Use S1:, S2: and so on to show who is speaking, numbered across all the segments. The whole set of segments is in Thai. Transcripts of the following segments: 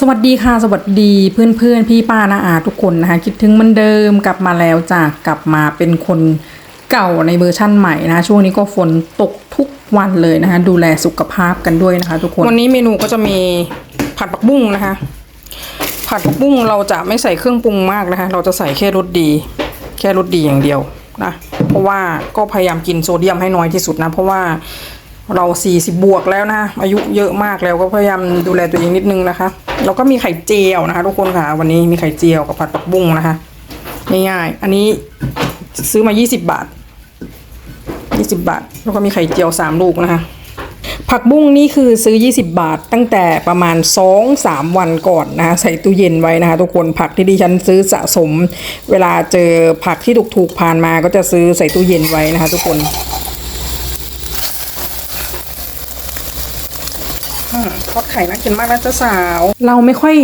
S1: สวัสดีค่ะ สวัสดีเพื่อนเพื่อนพี่ป้านาอาทุกคนนะคะ คิดถึงเหมันเดิมกลับมาแล้วจากกลับมาเป็นคนเก่าในเวอร์ชั่นใหม่นะคะช่วงนี้ก็ฝนตกทุกวันเลยนะคะ ดูแลสุขภาพกันด้วยนะคะ ทุกคน วันนี้เมนูก็จะมีผัดผักบุ้งนะคะ ผัดผักบุ้งเราจะไม่ใส่เครื่องปรุงมากนะคะ เราจะใส่แค่รสดี แค่รสดีอย่างเดียวนะ เพราะว่าก็พยายามกินโซเดียมให้น้อยที่สุดนะ เพราะว่า เรา40บวกแล้วนะอายุเยอะมากแล้วก็พยายามดูแลตัวเองนิดนึงนะคะ แล้วก็มีไข่เจียวนะคะ ทุกคนค่ะวันนี้มีไข่เจียวกับผัดผักบุ้งนะคะง่ายๆอันนี้ซื้อมา 20 บาท 20 บาท แล้วก็มีไข่เจียว 3 ลูกนะคะ ผักบุ้งนี่คือซื้อ 20 บาท ตั้งแต่ประมาณ 2-3 วันก่อนนะคะใส่ตู้เย็นไว้นะคะ ทุกคนผักที่ดิฉันซื้อสะสม เวลาเจอผักที่ถูกๆผ่านมาก็จะซื้อใส่ตู้เย็นไว้นะคะ ทุกคนอืม ทอดไข่น่ากินมากนะเจ้าสาว เราไม่ค่อย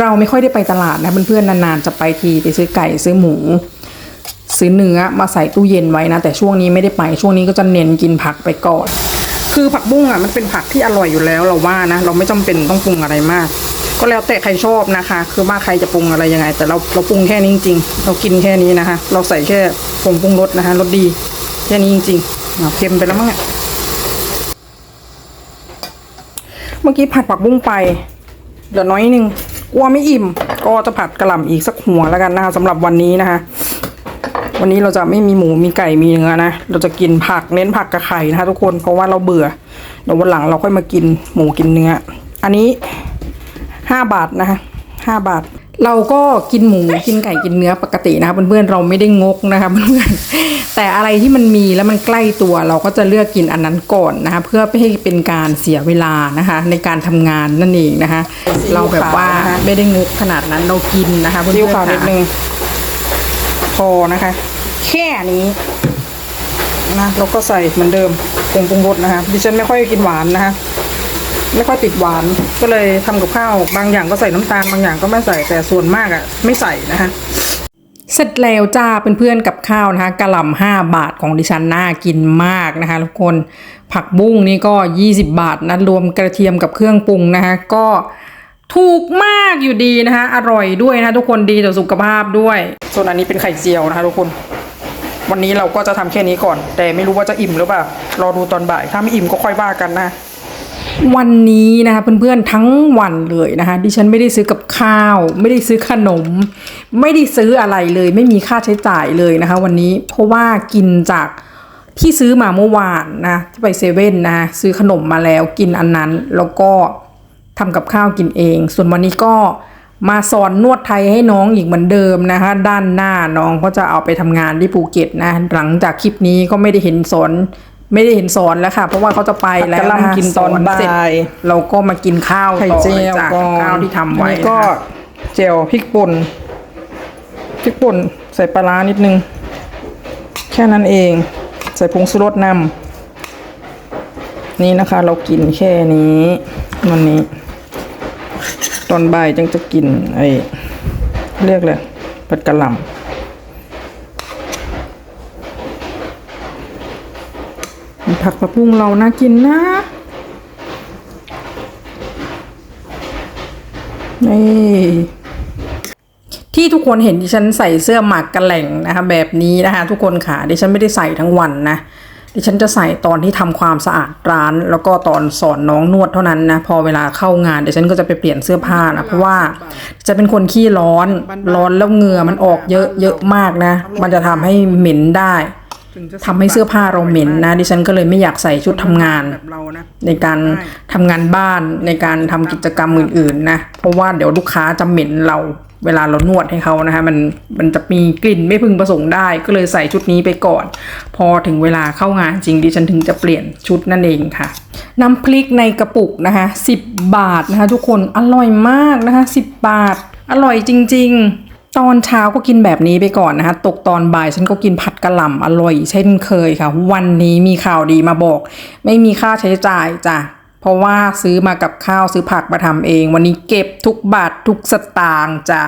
S1: เราไม่ค่อยได้ไปตลาดนะเพื่อนๆนานๆจะไปทีไปซื้อไก่ซื้อหมู ซื้อเนื้อมาใส่ตู้เย็นไว้นะ แต่ช่วงนี้ไม่ได้ไปช่วงนี้ก็จะเน้นกินผักไปก่อน คือผักบุ้งอะมันเป็นผักที่อร่อยอยู่แล้วเราว่านะ เราไม่จำเป็นต้องปรุงอะไรมาก ก็แล้วแต่ใครชอบนะคะ คือว่าใครจะปรุงอะไรยังไง แต่เราเราปรุงแค่นี้จริงๆเรากินแค่นี้นะคะ เราใส่แค่ผงปรุงรสนะคะรสดีแค่นี้จริงๆอะเค็มไปแล้วมั้งอะ เมื่อกี้ผัดผักบุ้งไปเหลือน้อยหนึงกลัวไม่อิ่ม ก็จะผัดกระหล่ำอีกสักหัวแล้วกันนะคะสำหรับวันนี้นะคะ วันนี้เราจะไม่มีหมูมีไก่มีเนื้อนะ เราจะกินผักเน้นผักกับไข่นะคะ ทุกคนเพราะว่าเราเบื่อเดี๋ยววันหลังเราค่อยมากินหมูกินเนื้อ อันนี้ห้าบาทนะคะห้าบาท เราก็กินหมูกินไก่กินเนื้อปกตินะคะเพื่อนๆเราไม่ได้งกนะคะเพื่อนๆแต่อะไรที่มันมีแล้วมันใกล้ตัวเราก็จะเลือกกินอันนั้นก่อนนะคะเพื่อไม่ให้เป็นการเสียเวลานะคะ ในการทำงานนั่นเองนะคะ เราแบบว่าไม่ได้งกขนาดนั้นเรากินนะคะเพื่อนๆ
S2: ซีอิ๊วขาวนิดนึง
S1: พอนะคะ แค่นี้นะเราก็ใส่เหมือนเดิมผงปรุงรสนะคะดิฉันไม่ค่อยกินหวานนะคะ ไม่ค่อยติดหวาน ก็เลยทำกับข้าวบางอย่างก็ใส่น้ำตาลบางอย่างก็ไม่ใส่แต่ส่วนมากอะ่ะ ไม่ใส่นะคะเสร็จแล้วจ้าเป็นเพื่อนๆกับข้าวนะคะกะหล่ำห้าบาทของดิฉันน่ากินมากนะคะทุกคนผักบุ้งนี่ก็ 20 บาทนะรวมกระเทียมกับเครื่องปรุงนะคะก็ถูกมากอยู่ดีนะคะอร่อยด้วยนะทุกคนดีต่อสุขภาพด้วย ส่วนอันนี้เป็นไข่เจียวนะคะทุกคน วันนี้เราก็จะทำแค่นี้ก่อน แต่ไม่รู้ว่าจะอิ่มหรือเปล่ารอดูตอนบ่าย ถ้าไม่อิ่มก็ค่อยว่ากันนะ วันนี้นะคะเพื่อนๆทั้งวันเลยนะคะ ดิฉันไม่ได้ซื้อกับข้าว ไม่ได้ซื้อขนม ไม่ได้ซื้ออะไรเลย ไม่มีค่าใช้จ่ายเลยนะคะ วันนี้เพราะว่ากินจากที่ซื้อมาเมื่อวานนะที่ไปเซเว่นนะซื้อขนมมาแล้วกินอันนั้น แล้วก็ทำกับข้าวกินเอง ส่วนวันนี้ก็มาสอนนวดไทยให้น้องอีกเหมือนเดิมนะคะ ด้านหน้าน้องก็จะเอาไปทำงานที่ภูเก็ตนะหลังจากคลิปนี้ก็ไม่ได้เห็นสอน ไม่ได้เห็นสอนแล้วค่ะ เพราะว่าเขาจะไปแล้ว
S2: กะหล่ำกินตอนบ่าย
S1: เสร็จเราก็มากินข้าว
S2: ไข่
S1: ต่อ
S2: เจียว
S1: จาก
S2: ก่อน
S1: ข้าวที่ทำไว้
S2: อันนี้ก็
S1: นะคะ
S2: เจียวพริกป่นพริกป่นใส่ปลาร้านิดนึง แค่นั้นเอง ใส่ผงชูรสนำนี่นะคะ เรากินแค่นี้วันนี้ ตอนบ่ายจึงจะกินไอ้เรียกเลยผัดกะหล่ำ ผักผักบุ้งเราน่ากินนะ นี่
S1: ที่ทุกคนเห็นดิฉันใส่เสื้อหมักกระแหล่งนะคะ แบบนี้นะคะ ทุกคนค่ะดิฉันไม่ได้ใส่ทั้งวันนะดิฉันจะใส่ตอนที่ทำความสะอาดร้าน แล้วก็ตอนสอนน้องนวดเท่านั้นนะพอเวลาเข้างานดิฉันก็จะไปเปลี่ยนเสื้อผ้านะเพราะว่าจะเป็นคนขี้ร้อนร้อนแล้วเหงื่อมันออกเยอะเยอะมากนะ มันจะทำให้เหม็นได้ ทำให้เสื้อผ้าเราเหม็นนะ ดิฉันก็เลยไม่อยากใส่ชุดทำงาน
S2: แบบเรานะ
S1: ในการทำงานบ้านในการทำกิจกรรมอื่นๆนะเพราะว่าเดี๋ยวลูกค้าจะเหม็นเราเวลาเรานวดให้เขานะคะมันมันจะมีกลิ่นไม่พึงประสงค์ได้ ก็เลยใส่ชุดนี้ไปก่อน พอถึงเวลาเข้างานจริงดิฉันถึงจะเปลี่ยนชุดนั่นเองค่ะ น้ำพริกในกระปุกนะคะ10 บาทนะคะทุกคนอร่อยมากนะคะ10 บาท อร่อยจริง ๆ ตอนเช้าก็กินแบบนี้ไปก่อนนะคะ ตกตอนบ่ายฉันก็กินผัดกะหล่ำอร่อย เช่นเคยค่ะ วันนี้มีข่าวดีมาบอก ไม่มีค่าใช้จ่ายจ้ะเพราะว่าซื้อมากับข้าวซื้อผักมาทำเอง วันนี้เก็บทุกบาททุกสตางค์จ้ะ